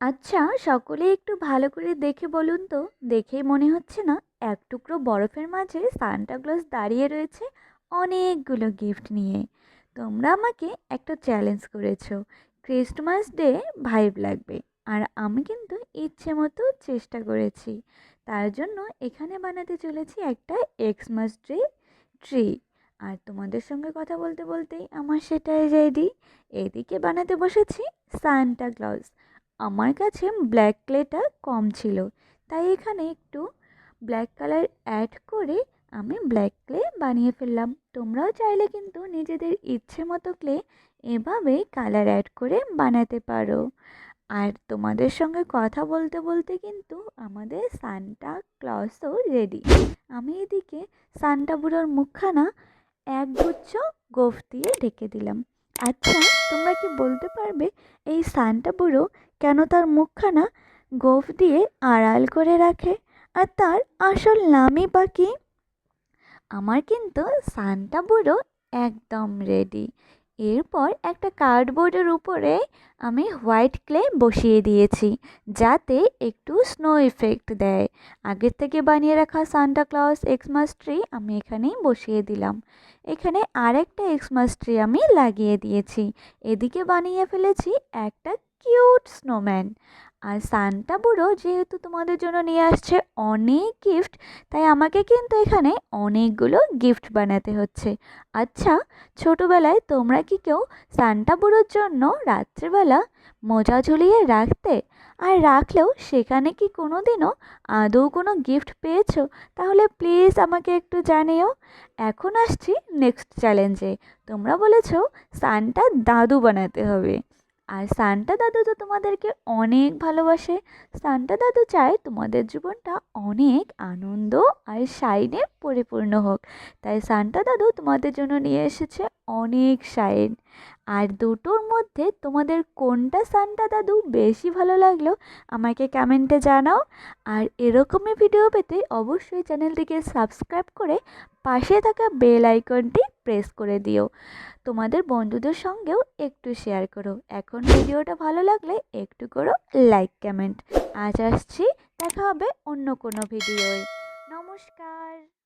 আচ্ছা সকলে একটু ভালো করে দেখে বলুন তো। দেখেই মনে হচ্ছে না, এক টুকরো বরফের মাঝে সান্টা ক্লজ দাঁড়িয়ে রয়েছে অনেকগুলো গিফট নিয়ে। তোমরা আমাকে একটা চ্যালেঞ্জ করেছ, ক্রিসমাস ডে ভাইব লাগবে, আর আমি কিন্তু ইচ্ছে মতো চেষ্টা করেছি। তার জন্য এখানে বানাতে চলেছি একটা এক্সমাস ট্রি ট্রি। আর তোমাদের সঙ্গে কথা বলতে বলতেই আমার সেটাই রেডি। এদিকে বানাতে বসেছি সান্টা ক্লজ। আমার কাছে ব্ল্যাক ক্লেটা কম ছিল। তাই এখানে একটু ব্ল্যাক কালার অ্যাড করে আমি ব্ল্যাক ক্লে বানিয়ে ফেললাম। তোমরাও চাইলে কিন্তু নিজেদের ইচ্ছে মতো ক্লে এভাবে কালার অ্যাড করে বানাতে পারো। আর তোমাদের সঙ্গে কথা বলতে বলতে কিন্তু আমাদের সান্টা ক্লসও রেডি আমি এদিকে সান্টা বুড়োর মুখখানা একগুচ্ছ গোফ দিয়ে ঢেকে দিলাম। আচ্ছা তোমরা কি বলতে পারবে এই সান্টা বুড়ো কেন তার মুখখানা গোফ দিয়ে আড়াল করে রাখে? আর তার আসল নামই বা কি? আমার কিন্তু সান্টা বুড়ো একদম রেডি এরপর একটা কার্ডবোর্ডের উপরে আমি হোয়াইট ক্লে বসিয়ে দিয়েছি, যাতে একটু স্নো ইফেক্ট দেয়। আগের থেকে বানিয়ে রাখা সান্টা ক্লাউস এক্সমাস ট্রি আমি এখানেই বসিয়ে দিলাম। এখানে আরেকটা এক্সমাস ট্রি আমি লাগিয়ে দিয়েছি। এদিকে বানিয়ে ফেলেছি একটা কিউট স্নোম্যান। আর সান্টা বুড়ো যেহেতু তোমাদের জন্য নিয়ে আসছে অনেক গিফট তাই আমাকে কিন্তু এখানে অনেকগুলো গিফট বানাতে হচ্ছে। আচ্ছা ছোটোবেলায় তোমরা কি কেউ সান্টা বুড়োর জন্য রাত্রেবেলা মোজা ঝুলিয়ে রাখতে? আর রাখলেও সেখানে কি কোনো দিনও আদৌ কোনো গিফট পেয়েছ? তাহলে প্লিজ আমাকে একটু জানিও। এখন আসছি নেক্সট চ্যালেঞ্জে তোমরা বলেছ সান্টা দাদু বানাতে হবে। আর সান্টা দাদু তো তোমাদেরকে অনেক ভালোবাসে। সান্টা দাদু চায় তোমাদের জীবনটা অনেক আনন্দ আর শাইনে পরিপূর্ণ হোক। তাই সান্টা দাদু তোমাদের জন্য নিয়ে এসেছে অনেক শাইন। আর দুটোর মধ্যে তোমাদের কোনটা সান্টা দাদু বেশি ভালো লাগল আমাকে কমেন্টে জানাও। আর এরকমই ভিডিও পেতে অবশ্যই চ্যানেলটিকে সাবস্ক্রাইব করে পাশে থাকা বেল আইকনটি প্রেস করে দিও। তোমাদের বন্ধুদের সঙ্গেও একটু শেয়ার করো। এখন ভিডিওটা ভালো লাগলে একটু করো লাইক, কমেন্ট। আজ আসছি, দেখা হবে অন্য কোনো ভিডিওয়। নমস্কার।